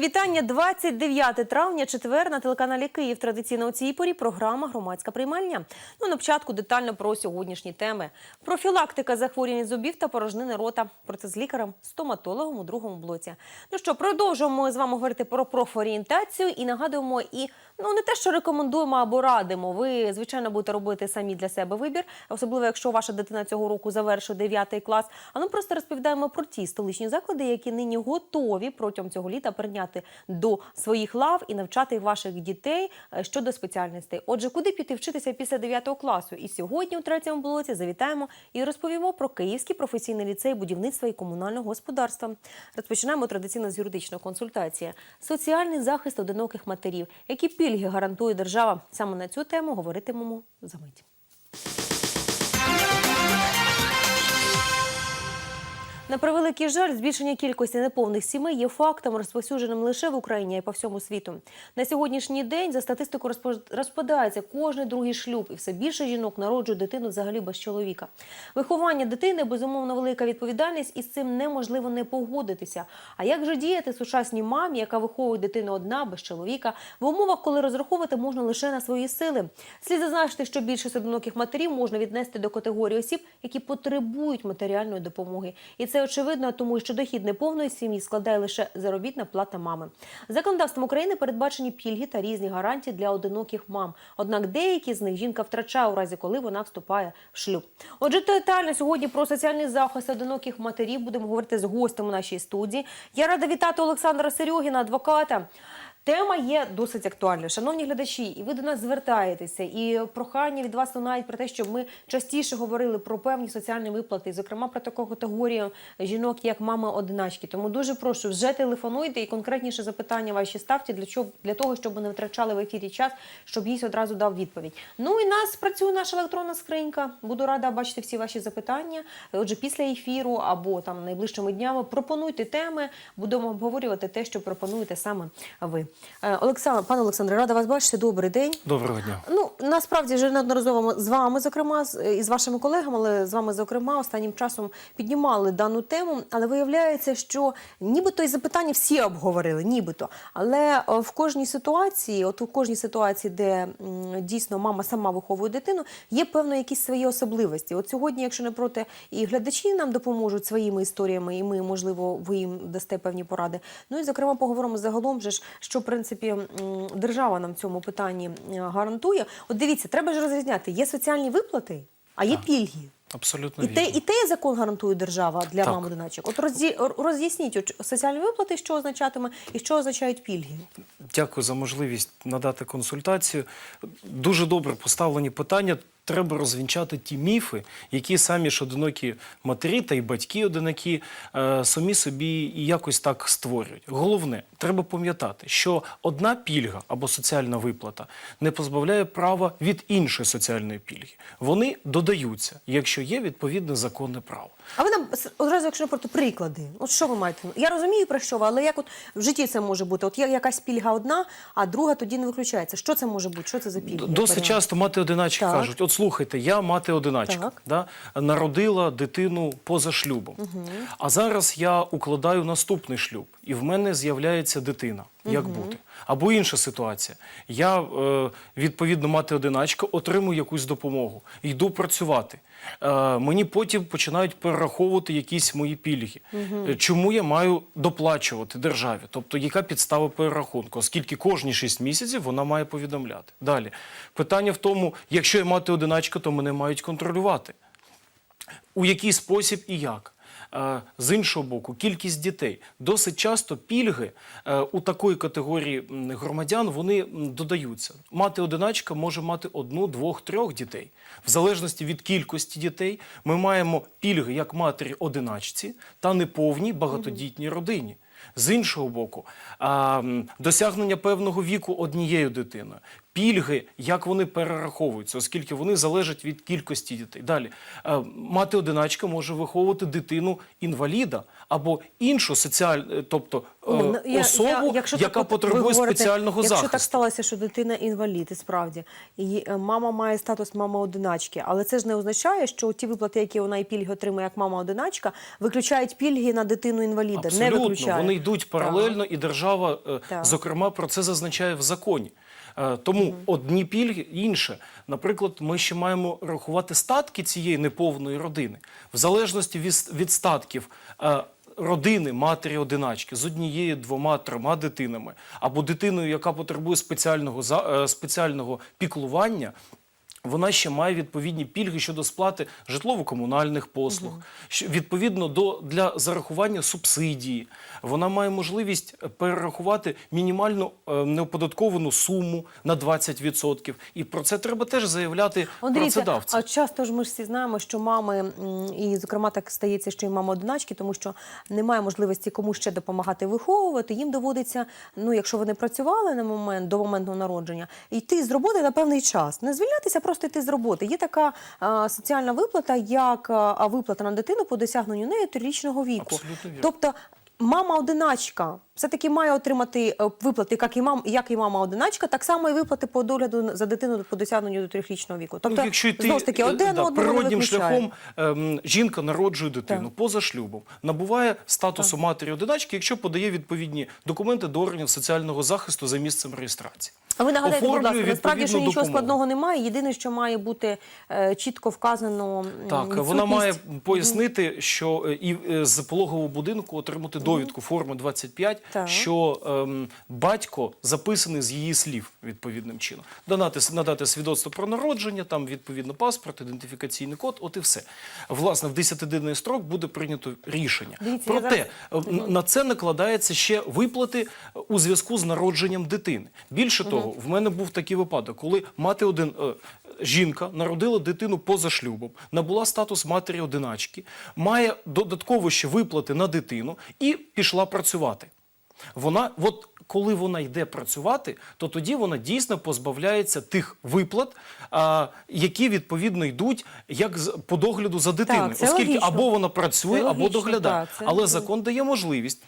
Мої вітання 29 травня, четвер на телеканалі Київ. Традиційно у цій порі програма Громадська приймальня. Ну на початку детально про сьогоднішні теми: профілактика захворювань зубів та порожнини рота. Про це з лікарем, стоматологом у другому блоці. Ну що, продовжуємо з вами говорити про профорієнтацію і нагадуємо і ну не те, що рекомендуємо або радимо. Ви звичайно будете робити самі для себе вибір, особливо якщо ваша дитина цього року завершує 9 клас. А ми просто розповідаємо про ті столичні заклади, які нині готові протягом цього літа прийняти до своїх лав і навчати ваших дітей е, щодо спеціальностей. Отже, куди піти вчитися після 9 класу? І сьогодні у третьому блоці завітаємо і розповімо про Київський професійний ліцей будівництва і комунального господарства. Розпочинаємо традиційно з юридичної консультації. Соціальний захист одиноких матерів. Які пільги гарантує держава? Саме на цю тему говоритимемо за мить. На превеликий жаль, збільшення кількості неповних сімей є фактом, розповсюдженим лише в Україні а й по всьому світу. На сьогоднішній день за статистику розпадається кожний другий шлюб, і все більше жінок народжують дитину взагалі без чоловіка. Виховання дитини безумовно велика відповідальність, і з цим неможливо не погодитися. А як же діяти сучасній мамі, яка виховує дитину одна без чоловіка, в умовах, коли розраховувати можна лише на свої сили? Слід зазначити, що більшість одиноких матерів можна віднести до категорії осіб, які потребують матеріальної допомоги. І це очевидно, тому що дохід неповної сім'ї складає лише заробітна плата мами. Законодавством України передбачені пільги та різні гарантії для одиноких мам. Однак деякі з них жінка втрачає у разі, коли вона вступає в шлюб. Отже, детально сьогодні про соціальний захист одиноких матерів будемо говорити з гостем у нашій студії. Я рада вітати Олександра Серьогіна, адвоката. Тема є досить актуальною. Шановні глядачі, і ви до нас звертаєтеся, і прохання від вас лунають про те, щоб ми частіше говорили про певні соціальні виплати, зокрема про таку категорію жінок, як мами одиначки. Тому дуже прошу вже телефонуйте і конкретніше запитання ваші ставте для чого для того, щоб не втрачали в ефірі час, щоб їй одразу дав відповідь. Ну і нас працює наша електронна скринька. Буду рада бачити всі ваші запитання. Отже, після ефіру або там найближчими днями пропонуйте теми. Будемо обговорювати те, що пропонуєте саме ви. Е, Олександр, пане Олександре, рада вас бачити. Добрий день. Доброго дня. Ну насправді вже неодноразово з вами, зокрема, з- і з вашими колегами, але з вами, зокрема, останнім часом піднімали дану тему. Але виявляється, що нібито і запитання всі обговорили, нібито. Але е, в кожній ситуації, от у кожній ситуації, де дійсно мама сама виховує дитину, є певно якісь свої особливості. От сьогодні, якщо не проти, і глядачі нам допоможуть своїми історіями, і ми, можливо, ви їм дасте певні поради. Ну і зокрема поговоримо загалом, же ж, що в принципі держава нам в цьому питанні е, гарантує. От дивіться, треба ж розрізняти: є соціальні виплати, а є пільги. Абсолютно І те, і те закон гарантує держава для Так. мам одиначок. От роз'ясніть от соціальні виплати, що означатиме і що означають пільги. Дякую за можливість надати консультацію. Дуже добре поставлені питання. Треба розвінчати ті міфи, які самі ж одинокі матері та й батьки одинокі е, самі собі якось так створюють. Головне, треба пам'ятати, що одна пільга або соціальна виплата не позбавляє права від іншої соціальної пільги. Вони додаються, якщо є відповідне законне право. А ви нам одразу, якщо проти приклади, от що ви маєте? Я розумію про що ви, але як от в житті це може бути? От є якась пільга одна, а друга тоді не виключається. Що це може бути? Що це за пільга? Досить часто мати одиначки Так. кажуть: от слухайте, я мати одиначка, Так. да, народила дитину поза шлюбом. А зараз я укладаю наступний шлюб, і в мене з'являється дитина. Як бути? Або інша ситуація. Я е, відповідно мати одиначка, отримую якусь допомогу, йду працювати. Е, мені потім починають перераховувати якісь мої пільги. Е, Чому я маю доплачувати державі? Тобто, яка підстава перерахунку? Оскільки кожні 6 місяців вона має повідомляти. Далі питання в тому, якщо я мати одиначка, то мене мають контролювати. У який спосіб і як? З іншого боку, кількість дітей. Досить часто пільги е, у такої категорії громадян вони додаються. Мати одиначка може мати одну, двох, трьох дітей. В залежності від кількості дітей ми маємо пільги як матері одиначці та неповній багатодітній родині. З іншого боку, досягнення певного віку однією дитиною, Пільги, як вони перераховуються, оскільки вони залежать від кількості дітей. Далі е, мати одиначка може виховувати дитину інваліда або іншу соціальну, тобто е, Ну, я- особу, я- якщо так яка от потребує говорите, спеціального якщо захисту. так сталося, що дитина інвалід, і справді і е, мама має статус мама одиначки, але це ж не означає, що ті виплати, які вона і пільги отримує як мама одиначка, виключають пільги на дитину інваліда. Не Абсолютно, виключає. вони йдуть паралельно, і держава, е, Так. зокрема, про це зазначає в законі. Е, Тому одні пільги, інше. Наприклад, ми ще маємо рахувати статки цієї неповної родини. В залежності від, від статків е, родини, матері одиначки з однією, двома, трьома дитинами, або дитиною, яка потребує спеціального, е, спеціального піклування. Вона ще має відповідні пільги щодо сплати житлово-комунальних послуг, відповідно до для зарахування субсидії. Вона має можливість перерахувати мінімальну е, неоподатковану суму на 20%. І про це треба теж заявляти працедавцям. а часто ж ми ж всі знаємо, що мами, і зокрема так стається, що і мама одиначки, тому що немає можливості кому ще допомагати виховувати. Їм доводиться, ну якщо вони працювали на момент до моменту народження, йти з роботи на певний час, не звільнятися, просто йти з роботи. Є така а, соціальна виплата, як а, виплата на дитину по досягненню нею трирічного віку. Абсолютно вірно. Тобто. Мама одиначка все-таки має отримати е, виплати, як і мам, як і мама одиначка, так само і виплати по догляду за дитину по досягненню до трьохрічного віку. Тобто, ну, якщо йти знову ж таки, е, один да, одного природнім шляхом ем, жінка народжує дитину Так. поза шлюбом, набуває статусу матері одиначки, якщо подає відповідні документи до органів соціального захисту за місцем реєстрації. А ви нагадайте, будь ласка, насправді що нічого допомогу. складного немає. Єдине, що має бути е, чітко вказано Так, вона має пояснити, що е, і з пологового будинку отримати довідку форми 25, Так. що ем, батько записаний з її слів відповідним чином. Донати, надати свідоцтво про народження, там відповідно паспорт, ідентифікаційний код, от і все. Власне, в 10-денний строк буде прийнято рішення. Дивіться, Проте зараз- на це накладається ще виплати у зв'язку з народженням дитини. Більше того, в мене був такий випадок, коли мати один. е, Жінка народила дитину поза шлюбом, набула статус матері одиначки, має додатково ще виплати на дитину і пішла працювати. Вона, от коли вона йде працювати, то тоді вона дійсно позбавляється тих виплат, а, які відповідно йдуть як з- по догляду за дитиною, це оскільки логічно. або вона працює, Це або логічно, доглядає. так, це Але логічно. закон дає можливість.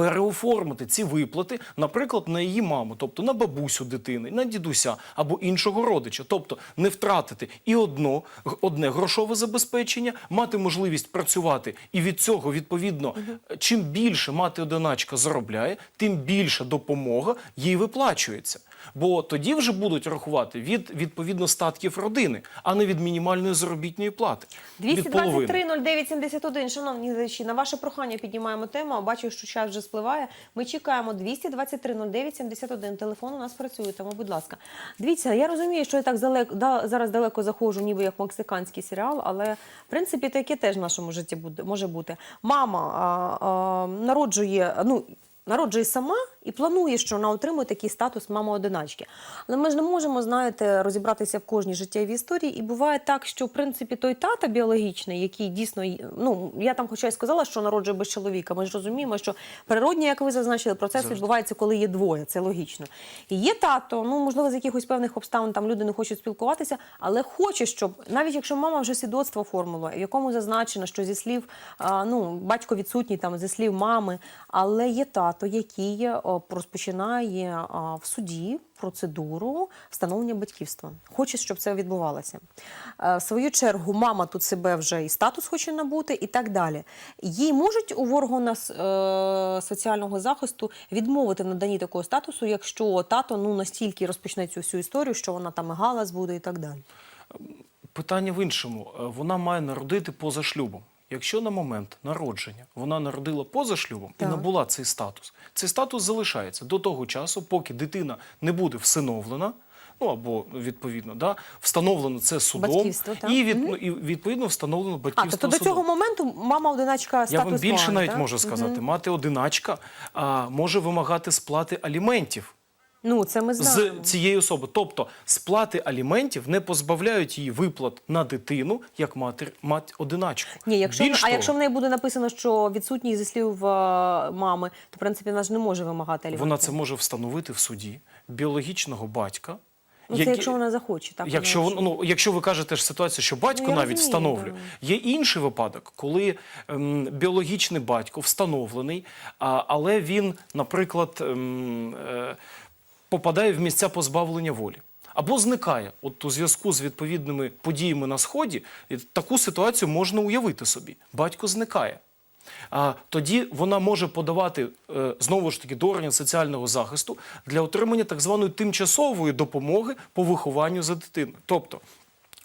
Переоформити ці виплати, наприклад, на її маму, тобто на бабусю дитини, на дідуся або іншого родича, тобто не втратити і одно, одне грошове забезпечення, мати можливість працювати, і від цього відповідно, чим більше мати одиначка заробляє, тим більша допомога їй виплачується. Бо тоді вже будуть рахувати від відповідно статків родини, а не від мінімальної заробітної плати. Від половини. 223-09-71. Шановні глядачі, на ваше прохання піднімаємо тему. Бачу, що час вже спливає. Ми чекаємо 223-09-71. Телефон у нас працює, тому, будь ласка. Дивіться, я розумію, що я так далеко, да, зараз далеко заходжу, ніби як мексиканський серіал, але в принципі таке теж в нашому житті буде, може бути. Мама а, а, народжує, ну, народжує сама і планує, що вона отримує такий статус мама-одиначки. Але ми ж не можемо, знаєте, розібратися в кожній життєвій історії. І буває так, що в принципі той тата біологічний, який дійсно ну я там, хоча й сказала, що народжує без чоловіка. Ми ж розуміємо, що природні, як ви зазначили, процес Завжди. відбувається, коли є двоє. Це логічно. І є тато, ну можливо, з якихось певних обставин там люди не хочуть спілкуватися, але хоче, щоб навіть якщо мама вже свідоцтво оформила, в якому зазначено, що зі слів ну батько відсутній там зі слів мами, але є тато, який розпочинає в суді процедуру встановлення батьківства. Хоче, щоб це відбувалося. Е, В свою чергу, мама тут себе вже і статус хоче набути, і так далі. Їй можуть у органа е, соціального захисту відмовити в наданні такого статусу, якщо тато ну настільки розпочне цю всю історію, що вона там і галас буде, і так далі. Питання в іншому. Е, Вона має народити поза шлюбом. Якщо на момент народження вона народила поза шлюбом Так. і набула цей статус, цей статус залишається до того часу, поки дитина не буде всиновлена. Ну або відповідно, да, встановлено це судом, і, від, ну, і відповідно встановлено А, батьківство тобто до судом. цього моменту мама одиначка статус Я вам більше має, навіть так? можу сказати, мати одиначка а, може вимагати сплати аліментів Ну, це ми знаємо. з цієї особи. Тобто сплати аліментів не позбавляють її виплат на дитину як матір, мать одиначку. Ні, якщо Більш а того, якщо в неї буде написано, що відсутній зі слів е, мами, то в принципі вона ж не може вимагати аліментів. вона це може встановити в суді біологічного батька. Ну, це якщо вона захоче, так Якщо, вона ну, якщо ви кажете ж ситуацію, що батько Ну, я навіть розумію, встановлює, є інший випадок, коли ем, біологічний батько встановлений, а, але він, наприклад, ем, е, попадає в місця позбавлення волі. Або зникає, от у зв'язку з відповідними подіями на сході, таку ситуацію можна уявити собі. Батько зникає. А тоді вона може подавати е, знову ж таки до органів соціального захисту для отримання так званої тимчасової допомоги по вихованню за дитиною. Тобто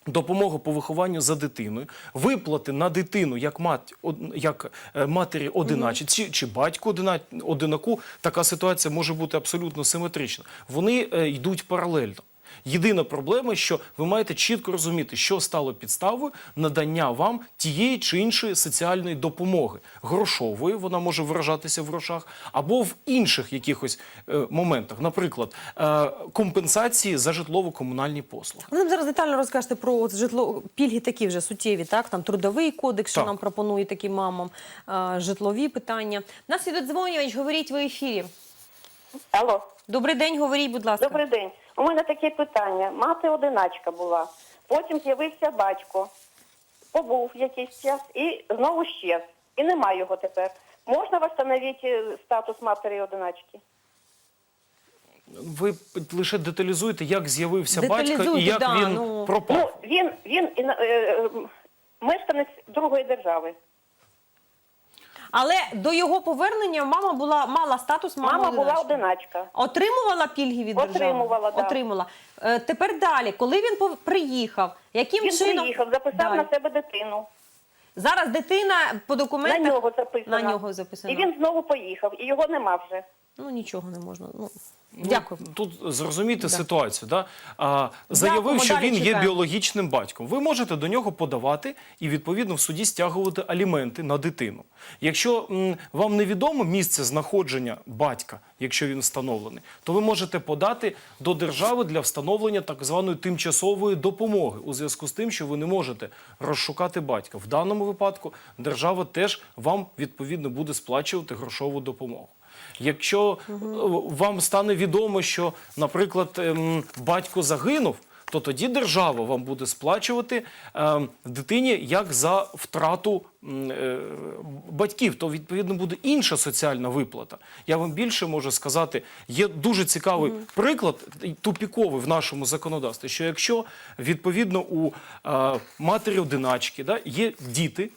допомога по вихованню за дитиною, виплати на дитину як, мать, як е, матері одиначі, чи, чи батьку одина- одинаку, така ситуація може бути абсолютно симетрична. Вони е, йдуть паралельно. Єдина проблема, що ви маєте чітко розуміти, що стало підставою надання вам тієї чи іншої соціальної допомоги, грошової, вона може виражатися в грошах, або в інших якихось е, моментах, наприклад, е, компенсації за житлово-комунальні послуги. Ви нам зараз детально розкажете про от житло пільги такі вже суттєві, так там трудовий кодекс, що Так. нам пропонує таким мамам, а, житлові питання. Нас є додзвонювач, говоріть в ефірі. Алло, Добрий день, говоріть, будь ласка. добрий день. У мене таке питання. Мати одиначка була. Потім з'явився батько, побув якийсь час і знову щез. І немає його тепер. Можна встановити статус матері одиначки? Ви лише деталізуєте, як з'явився батько і як да, він ну. пропав. Ну, він, він е, е, мешканець другої держави. Але до його повернення мама була мала статус мама, Мама була одиначка. Отримувала пільги від держави? Отримувала, да. Отримала. Е, тепер далі, коли він приїхав, яким Він чином приїхав, записав Далі. на себе дитину. зараз дитина по На нього записана. на нього записана. І він знову поїхав, і його нема вже. Ну нічого не можна. Ну Ну, дякую. Тут зрозуміти ситуацію. Да? А, заявив, Дякуємо, що він є біологічним батьком. Ви можете до нього подавати і відповідно в суді стягувати аліменти на дитину. Якщо м, вам невідомо місце знаходження батька, якщо він встановлений, то ви можете подати до держави для встановлення так званої тимчасової допомоги у зв'язку з тим, що ви не можете розшукати батька. В даному випадку держава теж вам відповідно буде сплачувати грошову допомогу. Якщо е, вам стане відомо, що, наприклад, ем, батько загинув, то тоді держава вам буде сплачувати ем, дитині як за втрату е, батьків. То відповідно буде інша соціальна виплата. Я вам більше можу сказати, є дуже цікавий приклад, тупіковий в нашому законодавстві, що якщо відповідно у е, матері одиначки да, є діти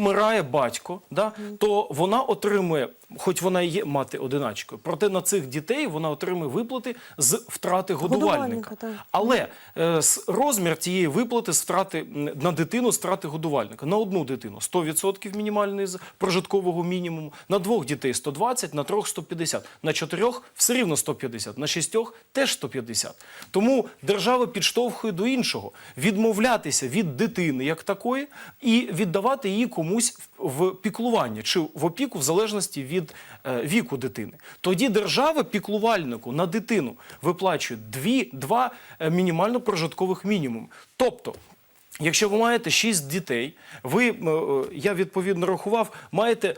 помирає батько, да, то вона отримує, хоч вона і є мати одиначкою, проте на цих дітей вона отримує виплати з втрати годувальника. Годувальника. Але е, с- розмір цієї виплати з втрати м, на дитину з втрати годувальника на одну дитину 100% мінімальної з- прожиткового мінімуму, на двох дітей 120, на трьох 150, на чотирьох все рівно 150, на шістьох теж 150. Тому держава підштовхує до іншого відмовлятися від дитини як такої і віддавати її комусь в в піклування чи в опіку в залежності від е, віку дитини. Тоді держава піклувальнику на дитину виплачує дві, два е, мінімально прожиткових мінімум. Тобто, якщо ви маєте 6 дітей, ви, е, я відповідно рахував, маєте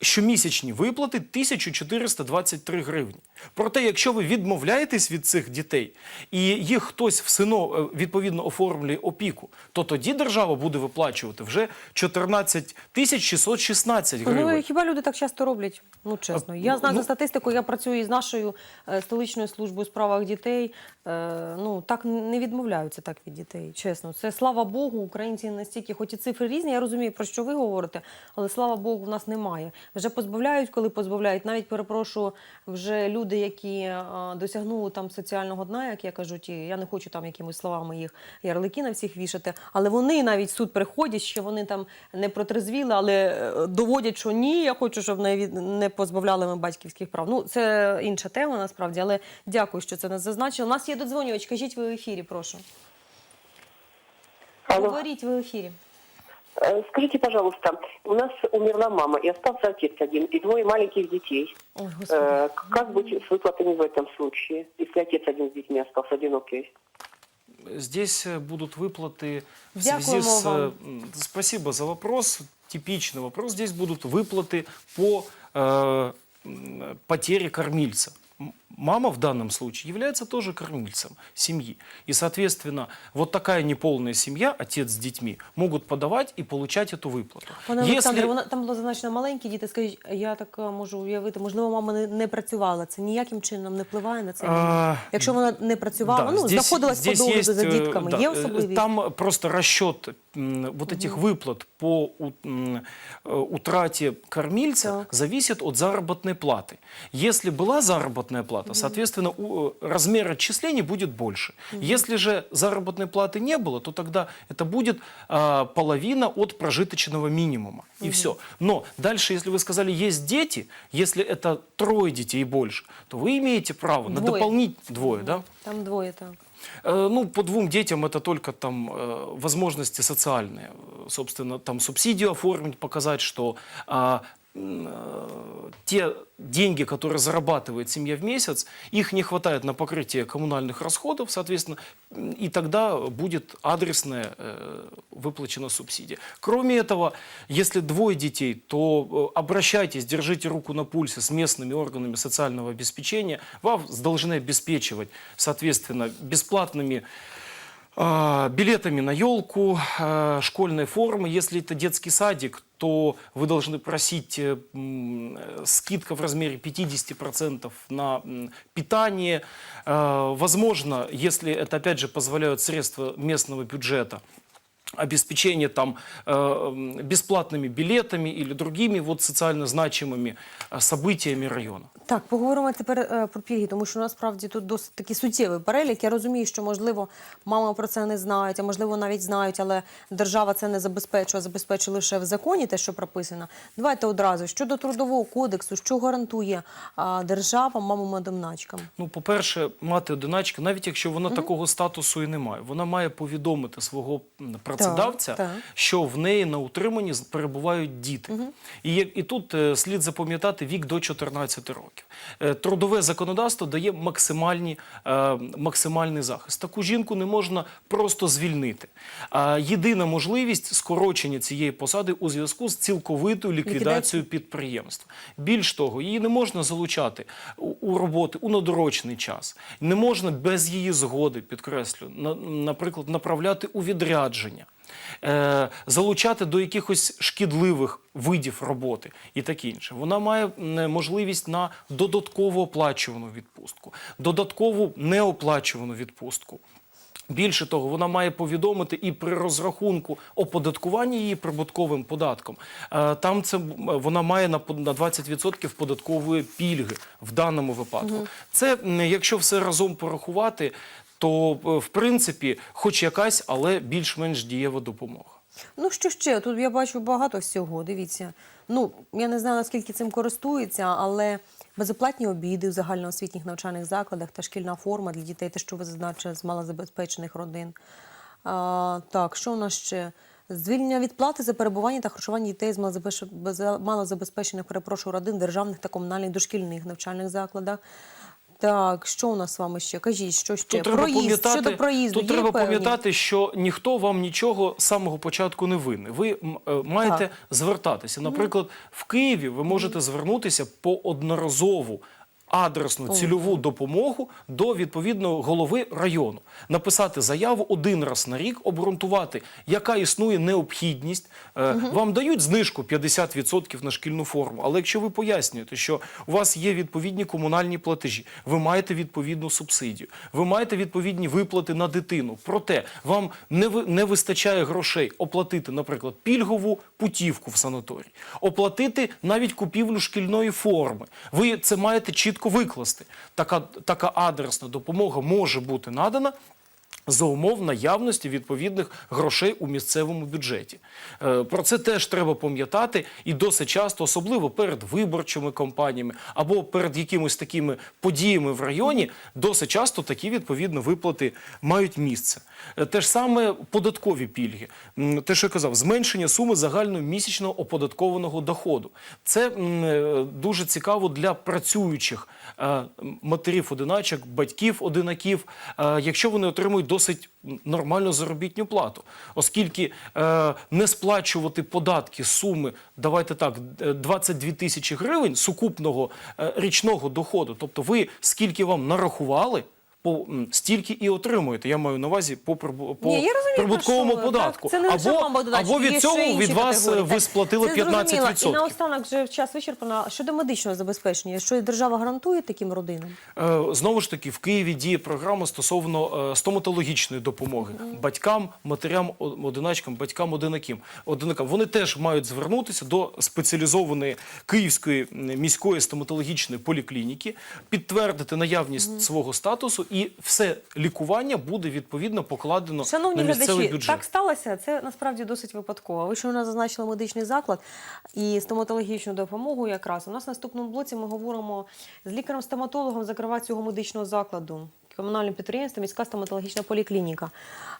щомісячні виплати 1423 гривні. Проте, якщо ви відмовляєтесь від цих дітей і їх хтось всино е, відповідно оформлює опіку, то тоді держава буде виплачувати вже 14 тисяч 616 Ну, гривень. хіба люди так часто роблять? Ну чесно. Я ну, знаю ну- за статистику, я працюю із нашою е, столичною службою у справах дітей. Е, ну так не відмовляються так від дітей. Чесно, це слава Богу, українці настільки, хоч і цифри різні, я розумію, про що ви говорите, але слава Богу, в нас немає. Вже позбавляють, коли позбавляють. Навіть перепрошую, вже люди, які е, досягнули там соціального дна, як я кажу, ті, я не хочу там якимись словами їх ярлики на всіх вішати, але вони навіть в суд приходять, що вони там не протрезвіли, але е, доводять, що ні, я хочу, щоб не, від- не позбавляли ми батьківських прав. Ну, це інша тема насправді, але дякую, що це нас зазначили. У нас є додзвонювач, кажіть ви в ефірі, прошу. Алло. Говоріть ви в ефірі. Э, Скажите, пожалуйста, у нас умерла мама, и остался отец один, и двое маленьких детей. Ой, господи. Э, Как быть с выплатами в этом случае, если отец один с детьми остался одинокий? Здесь э, будут выплаты в связи с... вам. Спасибо за вопрос. Типичный вопрос. Здесь будут выплаты по э, потере кормильца. М, мама в данном случае является тоже кормильцем семьи. И, соответственно, вот такая неполная семья, отец с детьми, могут подавать и получать эту выплату. Пане Если- Олександре, вона там було зазначено маленькі діти. Скажіть, я так е, можу уявити, можливо, мама не, не працювала. Це ніяким чином не впливає на це. А, Якщо вона не працювала, ну здесь- знаходилась по здесь догляду есть, за э, дітками. да, Є э, особливість? Там просто расчет м, вот этих выплат по у- м, э, утрате кормильца Так. зависит от заработной платы. Если была заработная плата, соответственно, у- э, размер отчислений будет больше. Если же заработной платы не было, то тогда это будет а, половина от прожиточного минимума. И все. Но дальше, если вы сказали, есть дети, если это трое детей и больше, то вы имеете право на Двое. дополнительные... Двое, да? Там двоє так. Э, Ну, по двум детям это только там э, возможности социальные. Собственно, там субсидию оформить, показать, что а, те деньги, которые зарабатывает семья в месяц, их не хватает на покрытие коммунальных расходов, соответственно, и тогда будет адресная э, выплачена субсидия. Кроме этого, если двое детей, то э, обращайтесь, держите руку на пульсе с местными органами социального обеспечения. Вас должны обеспечивать, соответственно, бесплатными билетами на елку, а, школьной формы. Если это детский садик, то вы должны просить э, м, э, скидка в размере 50% на м, питание. А, Возможно, если это, опять же, позволяют средства местного бюджета, обеспечение там э, м, бесплатными билетами или другими вот социально значимыми э, событиями района. Так, поговоримо тепер е, про пільги, тому що насправді тут досить такий суттєвий перелік. Я розумію, що можливо мама про це не знають, а можливо навіть знають, але держава це не забезпечує, а забезпечує лише в законі те, що прописано. Давайте одразу щодо трудового кодексу, що гарантує а, держава мамам-одиначкам? Ну, по-перше, мати одиначка, навіть якщо вона такого статусу і не має, вона має повідомити свого м, працедавця, так. що в неї на утриманні перебувають діти. І, є- і тут е, слід запам'ятати вік до 14 років. Е, Трудове законодавство дає максимальні, е, максимальний захист. Таку жінку не можна просто звільнити. Єдина можливість скорочення цієї посади у зв'язку з цілковитою ліквідацією підприємства. Більш того, її не можна залучати у, роботи у надорочний час. Не можна без її згоди, підкреслю, на, наприклад, направляти у відрядження. Е, залучати до якихось шкідливих видів роботи і таке інше. Вона має можливість на додатково оплачувану відпустку, додаткову неоплачувану відпустку. Більше того, вона має повідомити і при розрахунку оподаткування її прибутковим податком. е, Там це вона має на по- на 20% податкової пільги в даному випадку. Це якщо все разом порахувати, то е, в принципі, хоч якась, але більш-менш дієва допомога. Ну що ще? Тут я бачу багато всього. Дивіться. Ну я не знаю наскільки цим користуються, але безоплатні обіди в загальноосвітніх навчальних закладах та шкільна форма для дітей, те, що ви зазначили, з малозабезпечених родин. А, так, що у нас ще? Звільнення від плати за перебування та харчування дітей з малозабезпечених, перепрошую, родин державних та комунальних дошкільних навчальних закладах. Так, що у нас з вами ще? Кажіть, що ще? Тут треба Проїзд, пам'ятати, щодо проїзду. тут є треба пам'ятати, що ніхто вам нічого з самого початку не винен. Ви е, маєте Так. звертатися. Наприклад, в Києві ви можете звернутися по одноразову. Адресну цільову допомогу до відповідного голови району, написати заяву один раз на рік, обґрунтувати, яка існує необхідність. Е, Вам дають знижку 50% на шкільну форму. Але якщо ви пояснюєте, що у вас є відповідні комунальні платежі, ви маєте відповідну субсидію, ви маєте відповідні виплати на дитину. Проте вам не, ви- не вистачає грошей оплатити, наприклад, пільгову путівку в санаторій, оплатити навіть купівлю шкільної форми. Ви це маєте чітко викласти. Така, така адресна допомога може бути надана. За умов наявності відповідних грошей у місцевому бюджеті. Е, Про це теж треба пам'ятати і досить часто, особливо перед виборчими кампаніями або перед якимись такими подіями в районі, досить часто такі відповідно виплати мають місце. Е, Те ж саме податкові пільги. Те, що я казав, зменшення суми загального місячного оподаткованого доходу. Це е, дуже цікаво для працюючих матерів-одиначок, батьків-одинаків, якщо вони отримують отримують досить нормальну заробітну плату, оскільки е, не сплачувати податки суми, давайте так, е, 22 тисячі гривень сукупного е, річного доходу. Тобто, ви скільки вам нарахували. По стільки і отримуєте. Я маю на увазі по, по Ні, прибутковому що податку. Так, це не або, або від цього від вас е, категорії. ви сплатили Це зрозуміло. 15%. І наостанок вже час вичерпано. Щодо медичного забезпечення, що держава гарантує таким родинам? Е, Знову ж таки, в Києві діє програма стосовно е, стоматологічної допомоги батькам, матерям, одиначкам, батькам, одинакам. одинакам. Вони теж мають звернутися до спеціалізованої Київської міської стоматологічної поліклініки, підтвердити наявність свого статусу, і все лікування буде відповідно покладено Шановні на місцевий глядачі, бюджет. так сталося. Це насправді досить випадково. Ви що вона зазначила зазначили медичний заклад і стоматологічну допомогу. Якраз у нас в наступному блоці ми говоримо з лікарем-стоматологом закривати цього медичного закладу. Комунальне підприємство, міська стоматологічна поліклініка.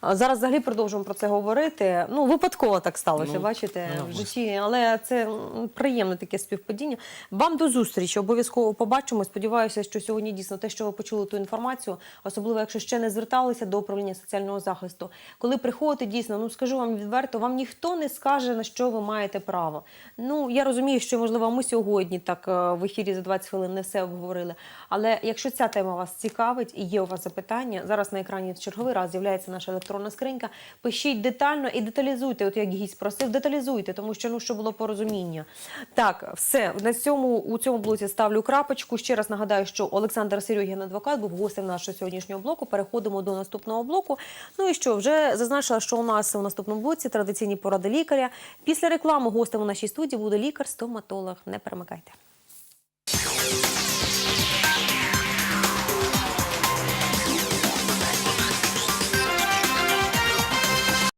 Зараз взагалі продовжуємо про це говорити. Ну, випадково так сталося, Ну, бачите, ну, в житті. Але це приємне таке співпадіння. Вам до зустрічі. Обов'язково побачимо. Сподіваюся, що сьогодні дійсно те, що ви почули ту інформацію, особливо якщо ще не зверталися до управління соціального захисту. Коли приходите, дійсно, ну скажу вам відверто, вам ніхто не скаже на що ви маєте право. Ну я розумію, що можливо ми сьогодні так е, в ефірі за 20 хвилин не все обговорили. Але якщо ця тема вас цікавить і є вас запитання, зараз на екрані в черговий раз з'являється наша електронна скринька. Пишіть детально і деталізуйте. От як гість просив, деталізуйте, тому що ну що було порозуміння. Так, все на цьому у цьому блоці ставлю крапочку. Ще раз нагадаю, що Олександр Серьогін, адвокат, був гостем нашого сьогоднішнього блоку. Переходимо до наступного блоку. Ну і що вже зазначила, що у нас у наступному блоці традиційні поради лікаря. Після реклами гостем у нашій студії буде лікар-стоматолог. Не перемикайте.